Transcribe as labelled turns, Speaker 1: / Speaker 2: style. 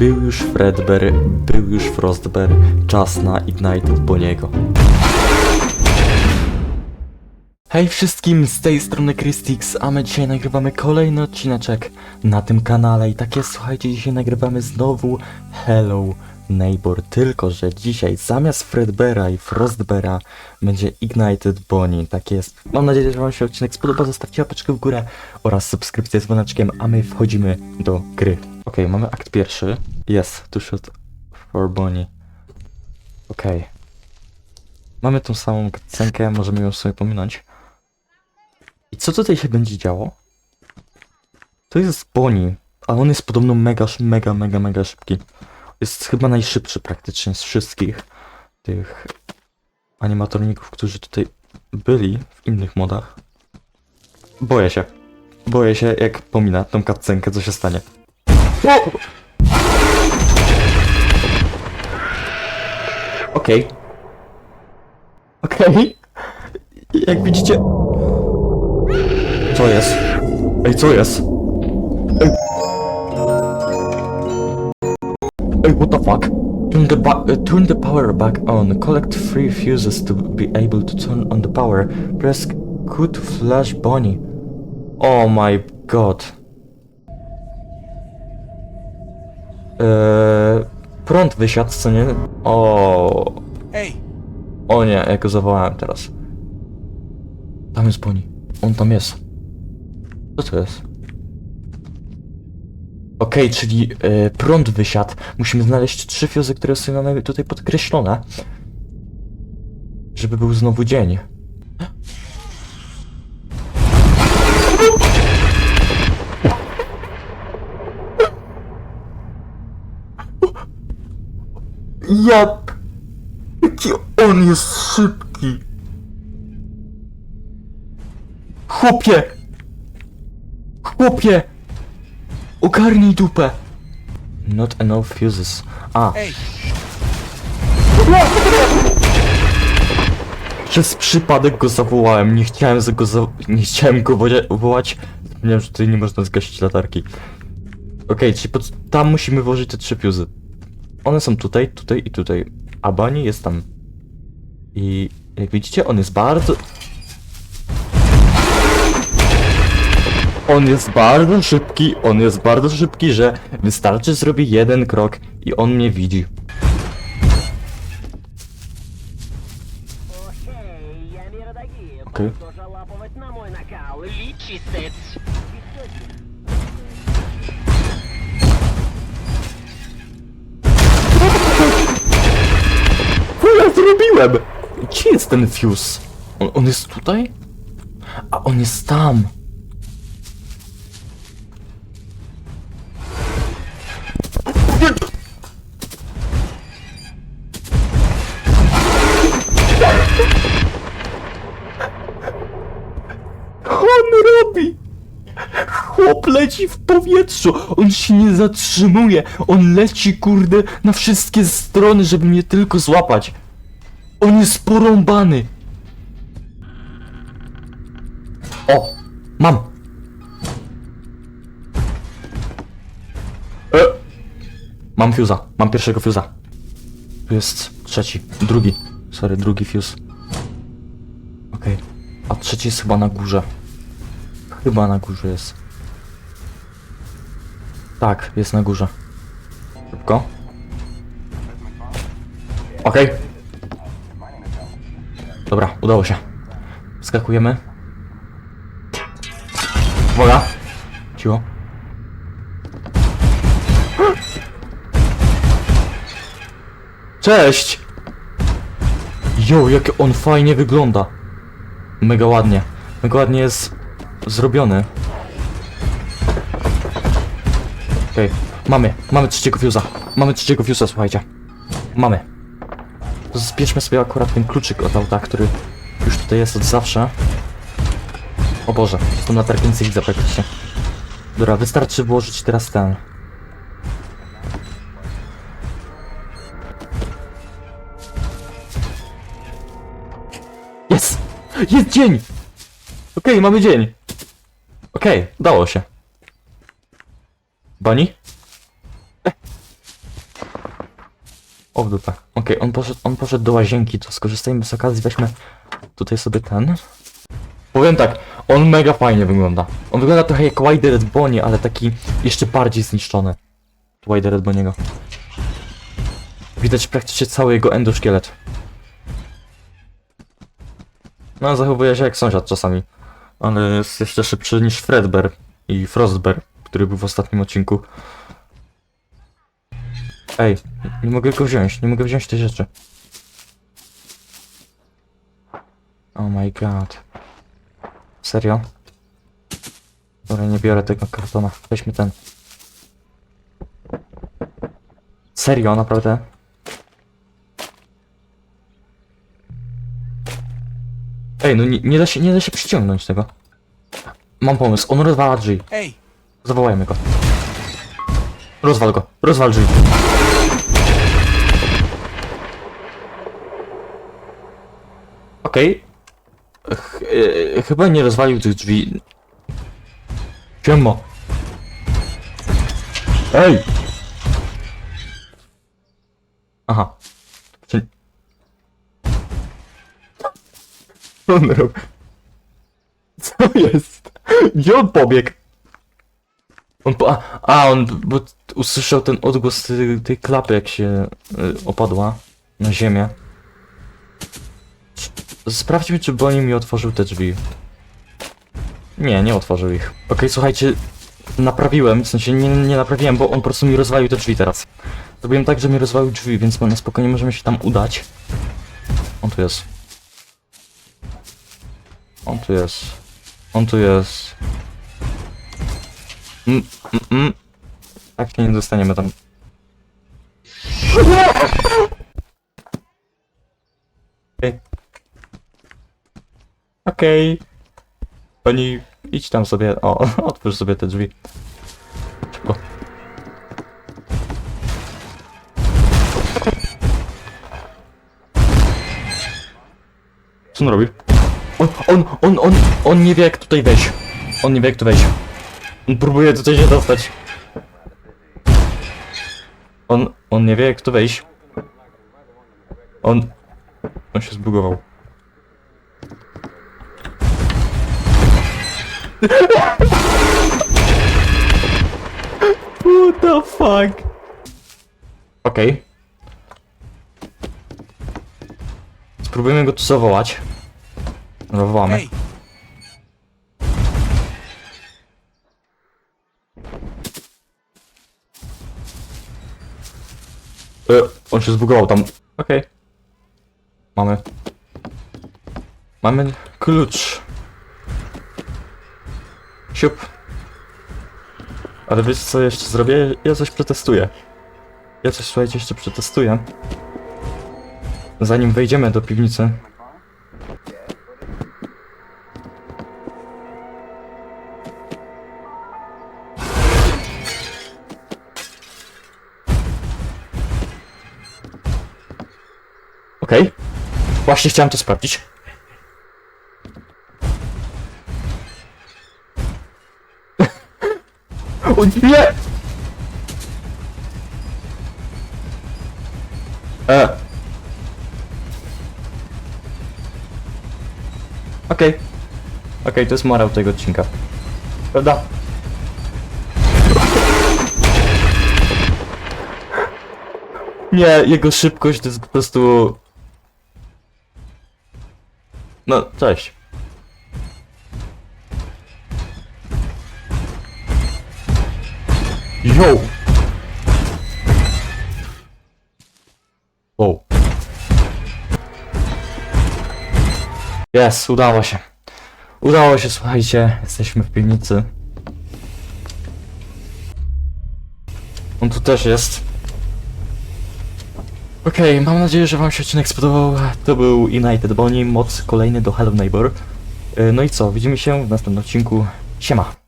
Speaker 1: Był już Fredbear, był już Frostbear, czas na Ignited Boniego. Hej wszystkim, z tej strony Christix, a my dzisiaj nagrywamy kolejny odcineczek na tym kanale i tak jest, słuchajcie, dzisiaj nagrywamy znowu Hello Neighbor, tylko że dzisiaj zamiast Fredbeara i Frostbeara będzie Ignited Bonnie, tak jest. Mam nadzieję, że wam się odcinek spodoba, zostawcie łapeczkę w górę oraz subskrypcję z dzwoneczkiem, a my wchodzimy do gry. Okej, mamy akt pierwszy, jest, to shoot for Bonnie. Okej. Mamy tą samą cenkę, możemy ją sobie pominąć. I co tutaj się będzie działo? To jest Bonnie, a on jest podobno mega, mega, mega, mega szybki. Jest chyba najszybszy praktycznie z wszystkich tych animatorników, którzy tutaj byli w innych modach. Boję się. Boję się, jak pomina tą kapcenkę, co się stanie. Okej. Okej. Jak widzicie... Co jest? Ej, co jest? Ej. Ej, what the fuck? Turn the, uh, turn the power back on. Collect three fuses to be able to turn on the power. Press Q to flash Bonnie. Oh my god. Prąd wysiadł, co nie? O,
Speaker 2: Ej,
Speaker 1: o nie, ja go zawołałem teraz. Tam jest Bonnie. On tam jest. Co to jest? Okej, czyli e, prąd wysiadł. Musimy znaleźć trzy fiozy, które są tutaj podkreślone. Żeby był znowu dzień. Ja... Jaki on jest szybki! Chłopie! Chłopie! Ogarnij dupę! Not enough fuses. A,
Speaker 2: ej,
Speaker 1: przez przypadek go zawołałem. Nie chciałem go za... Nie chciałem go woła- wołać. Zapomniałem, że tutaj nie można zgasić latarki. Okej, czyli pod... tam musimy włożyć te trzy fuzy. One są tutaj, tutaj i tutaj. A Bani jest tam. I jak widzicie, on jest bardzo... On jest bardzo szybki, on jest bardzo szybki, że wystarczy zrobić jeden krok i on mnie widzi. Okej. Okay. Zrobiłem? Gdzie jest ten fuse? On, on jest tutaj? A on jest tam. On robi! Chłop leci w powietrzu, on się nie zatrzymuje, on leci kurde na wszystkie strony, żeby mnie tylko złapać. On jest porąbany. O, mam. E. Mam fuse'a, mam pierwszego fuse'a. Tu jest trzeci, drugi. Sorry, drugi fuse. Okej, a trzeci jest chyba na górze. Chyba na górze jest. Tak, jest na górze. Szybko. Okej. Dobra, udało się. Skakujemy. Uwaga. Cicho. Cześć! Jo, jak on fajnie wygląda. Mega ładnie. Mega ładnie jest zrobiony. Okej, mamy, mamy trzeciego fuse'a. Mamy trzeciego fuse'a, słuchajcie. Mamy. Zbierzmy sobie akurat ten kluczyk od auta, który już tutaj jest od zawsze. O Boże, jestem na tarpieńcy widzę praktycznie. Dobra, wystarczy włożyć teraz ten. Jest! Jest dzień! Okej, mamy dzień. Okej, udało się. Bunny? O w dupę. Okej, on poszedł, on poszedł do łazienki, to skorzystajmy z okazji, weźmy tutaj sobie ten. Powiem tak, on mega fajnie wygląda. On wygląda trochę jak Wide Red Bonnie, ale taki jeszcze bardziej zniszczony. Wide Red Bonniego. Widać praktycznie cały jego endoszkielet. No, zachowuje się jak sąsiad czasami. Ale jest jeszcze szybszy niż Fredbear i Frostbear, który był w ostatnim odcinku. Ej, nie mogę go wziąć, nie mogę wziąć tej rzeczy. Oh my god. Serio? Dobra, nie biorę tego kartona. Weźmy ten. Serio, naprawdę? Ej, no nie, nie da się, nie da się przyciągnąć tego. Mam pomysł, on rozwala drzwi.
Speaker 2: Hey,
Speaker 1: Zawołajmy go. Rozwal go, rozwal drzwi. Okej. E, chyba nie rozwalił tych drzwi. Siemo. Ej! Aha. Co on robi? Co jest? Gdzie on pobiegł? On po... A on bo usłyszał ten odgłos tej, tej klapy jak się y, opadła na ziemię. Sprawdźmy czy Bonnie mi otworzył te drzwi. Nie, nie otworzył ich. Okej, słuchajcie, naprawiłem, w sensie nie, nie naprawiłem, bo on po prostu mi rozwalił te drzwi teraz. Zrobiłem tak, że mi rozwalił drzwi, więc na spokojnie możemy się tam udać. On tu jest. On tu jest. On tu jest. Mm, mm, mm. Tak się nie dostaniemy tam. Okej. Okej. Pani, idź tam sobie. O, otwórz sobie te drzwi. Szybko. Co on robi? On, on, on, on, on nie wie jak tutaj wejść. On nie wie jak tu wejść. On próbuje tutaj się dostać. On, on nie wie jak tu wejść. On, on się zbugował. What the fuck? Okej. Spróbujemy go tu zawołać. Zawołamy.
Speaker 2: hey,
Speaker 1: E, on się zbugował tam. Okej. Mamy. Mamy klucz. Siup. Ale wiesz co jeszcze zrobię? Ja coś przetestuję. Ja coś słuchajcie jeszcze przetestuję. Zanim wejdziemy do piwnicy. Okej. Właśnie chciałem to sprawdzić. O nie! E. Okej. Okej, to jest morał tego odcinka. Prawda? Nie, jego szybkość to jest po prostu... No, cześć. Yo! Wow. Jest, udało się. Udało się, słuchajcie, jesteśmy w piwnicy. On tu też jest. Okej, mam nadzieję, że wam się odcinek spodobał. To był United Bonnie, moc kolejny do Hello Neighbor. Yy, No i co, widzimy się w następnym odcinku. Siema!